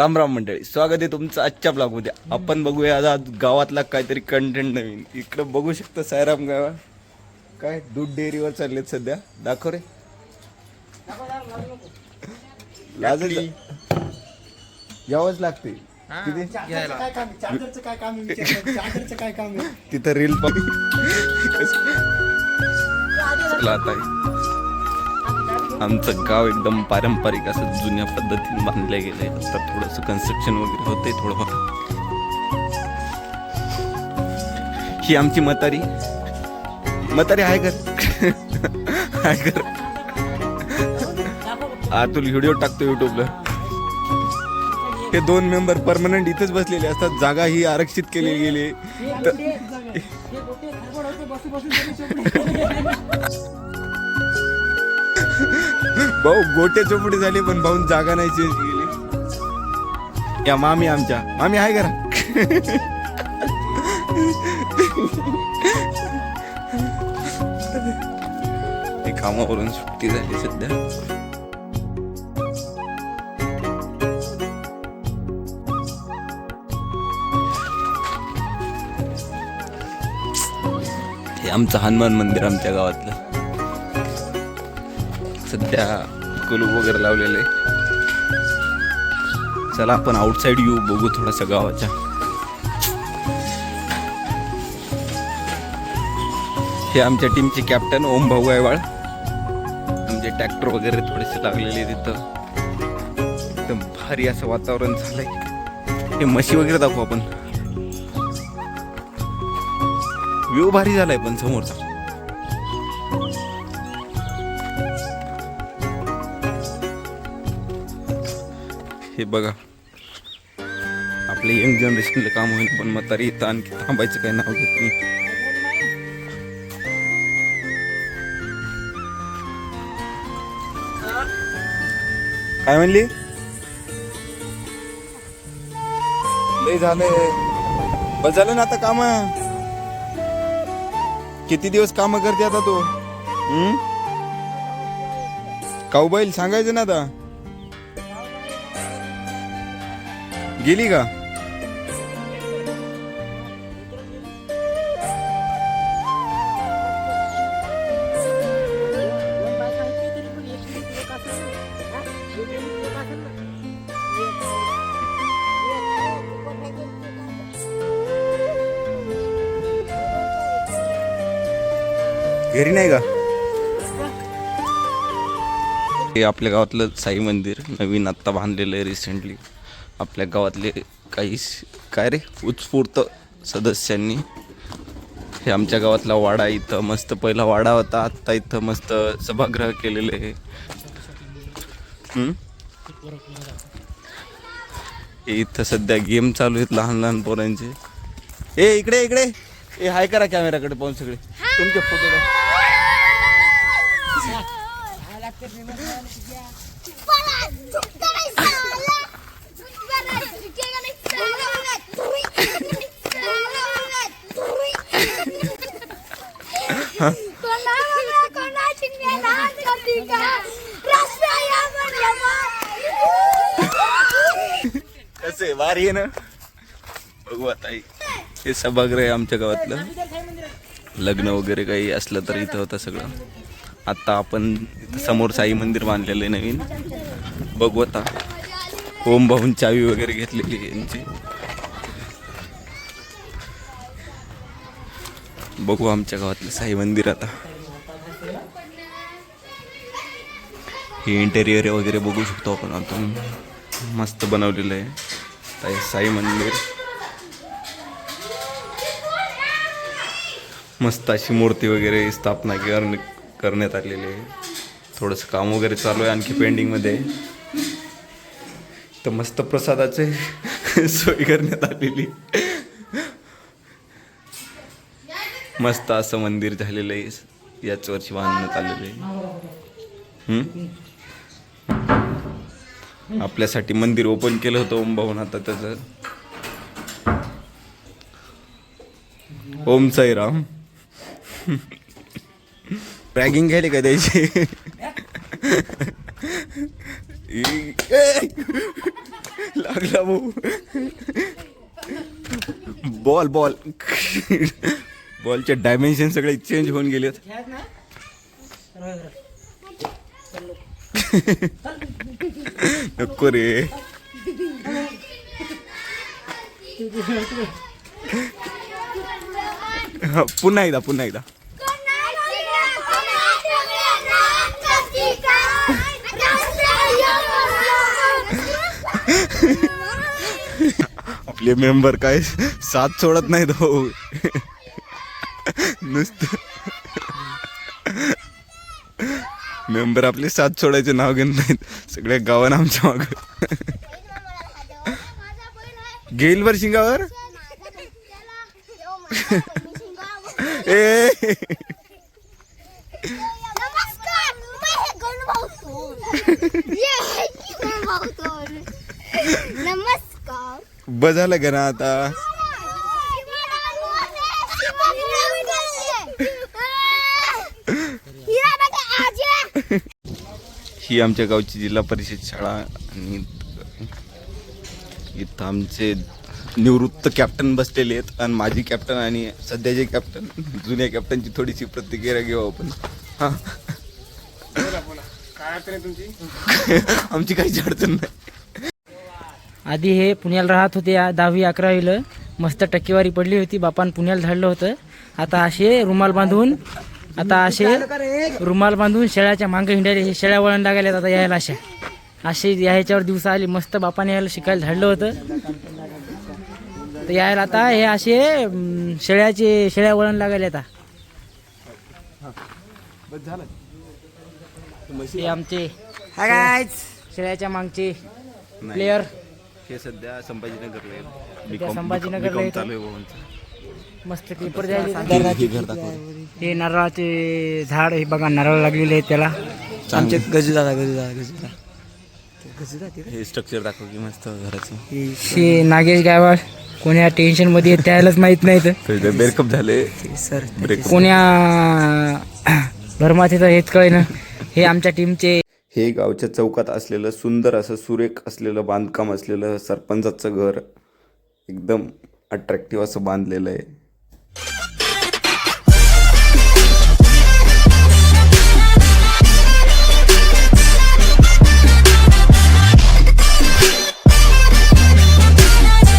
राम राम मंडळी. स्वागत आहे तुमचं आजच्या ब्लॉगमध्ये आपण बघूया आज गावातला काहीतरी कंटेंट नवीन. इकडं बघू शकता सायराम गावा. काय? दूध डेअरीवर चाललेत सध्या. दाखव रे. यावंच लागते तिथं रील आता. आमचं गाव एकदम पारंपरिक असं जुन्या पद्धतीने बांधलं गेलंय. आता थोडंसं कन्स्ट्रक्शन वगैरे होतंय थोडंफार ही आमची म्हातारी. म्हातारी आहे कर. आहे कर. आतुल व्हिडिओ टाकतो युट्यूबला हे दोन मेंबर परमनंट इथेच बसलेले असतात. जागा ही आरक्षित केली गेली. तर भाऊ गोटे चोपडी झाली पण भाऊन जागा नाही चेंज या मामी आमच्या. मामी आहे करा ते कामावरून सुट्टी झाली सध्या. हे आमचं हनुमान मंदिर आमच्या गावातलं. सध्या कुलूप वगैरे लावलेले आहे. चला आपण आउटसाइड येऊ बघू थोडंसं गावाच्या हे आमच्या टीमचे कॅप्टन ओम भाऊ गायवाळ म्हणजे ट्रॅक्टर वगैरे थोडेसे लागलेले तिथं. एकदम भारी असं वातावरण झालंय. हे म्हशी वगैरे दाखवू आपण. व्यू भारी झालाय पण समोरचा. हे बघा. आपले यंग जनरेशनला काम होईल पण म्हातारी इथं आणखी थांबायचं काही नाव घेत नाही. काय म्हणली? लय झालंय. बस झालं ना आता काम? किती दिवस काम करते आता तू? हम्म? बैल सांगायचं ना आता. गेली का? घरी नाही का? हे आपल्या गावातलं साई मंदिर नवीन आत्ता बांधलेलं आहे रिसेंटली आपल्या गावातले काही काय रे उत्स्फूर्त सदस्यांनी. हे आमच्या गावातला वाडा इथं मस्त पहिला वाडा होता आत्ता इथं मस्त सभागृह केलेले? हे इथं सध्या गेम चालू आहेत लहान लहान पोरांचे. ए इकडे इकडे. ए हाय करा कॅमेराकडे पाहून सगळे. तुमचे फोटो कसे भारी आहे ना? बघू आता हे. सभागृह आहे आमच्या गावातलं. लग्न वगैरे काही असलं तर इथं होतं सगळं. आता आपण समोर साई मंदिर बांधलेलं आहे नवीन. बघू आता. ओम भाऊन चावी वगैरे घेतलेली यांची. बघू आमच्या गावातलं साई मंदिर आता. हे इंटेरियर वगैरे बघू शकतो आपण आता मस्त बनवलेलं आहे. आता हे साई मंदिर. मस्त अशी मूर्ती वगैरे स्थापना कर करण्यात आलेली आहे. थोडंसं काम वगैरे चालू आहे आणखी पेंडिंगमध्ये तर मस्त प्रसादाचे सोय करण्यात आलेली. मस्त असं मंदिर झालेलं आहे. याच वर्षी बांधण्यात आलेलं आहे. आपल्यासाठी मंदिर ओपन केलं होतं ओम भवन आता त्याच ओम साईराम. रॅगिंग घ्यायली का त्याची? लागला भाऊ. बॉल बॉल बॉलचे डायमेन्शन सगळे चेंज होऊन गेलेत. नको रे. पुन्हा एकदा पुन्हा एकदा. आपले मेंबर काय साथ सोडत नाहीत भाऊ. नुसतं. मेंबर आपले साथ सोडायचे नाव घेत नाहीत. सगळ्या गावानं आमच्या माग. गेल वर शिंगावर? ए. नमस्कार. है बस झालं का ना आता? ही आमच्या गावची जिल्हा परिषद शाळा आणि इथं आमचे निवृत्त कॅप्टन बसलेले आहेत आणि माजी कॅप्टन आणि सध्याचे कॅप्टन जुन्या कॅप्टनची थोडीशी प्रतिक्रिया घेऊ आपण. आमची काहीच अडचण नाही. आधी हे पुण्याला राहत होते दहावी अकरावीला. मस्त टक्केवारी पडली होती बापान पुण्याला धाडलं होतं. आता असे रुमाल बांधून आता असे रुमाल बांधून शेळ्याच्या मागं हिंडायले हे शेळ्या वळण लागायला आता यायला अशा. असे यायच्यावर दिवस आले मस्त बापाने यायला शिकायला धाडलं होतं. तर यायला आता हे असे शेळ्याचे शेळ्या वळण लागायला आता. हे आमचे शेळ्याच्या मागचे प्लेयर हे सध्या संभाजीनगरला संभाजीनगरला चालू आहे. मस्त पेपर द्यायचे हे घर दाखव हे नारळाचे झाड हे बघा नारळ लागलेले आहेत त्याला. आमचे गजू दादा गजू दादा गजू दादा हे स्ट्रक्चर दाखव की मस्त घराचं. हे नागेश गायवाड कोण्या टेन्शनमध्ये त्यालाच माहीत नाही तर. ब्रेकअप झाले सर कोण्या भरमातीचं हेच कळेना. हे आमच्या टीमचे हे गावच्या चौकात असलेलं सुंदर असं सुरेख असलेलं बांधकाम असलेलं सरपंचाचं घर एकदम अट्रॅक्टिव्ह असं बांधलेलं आहे.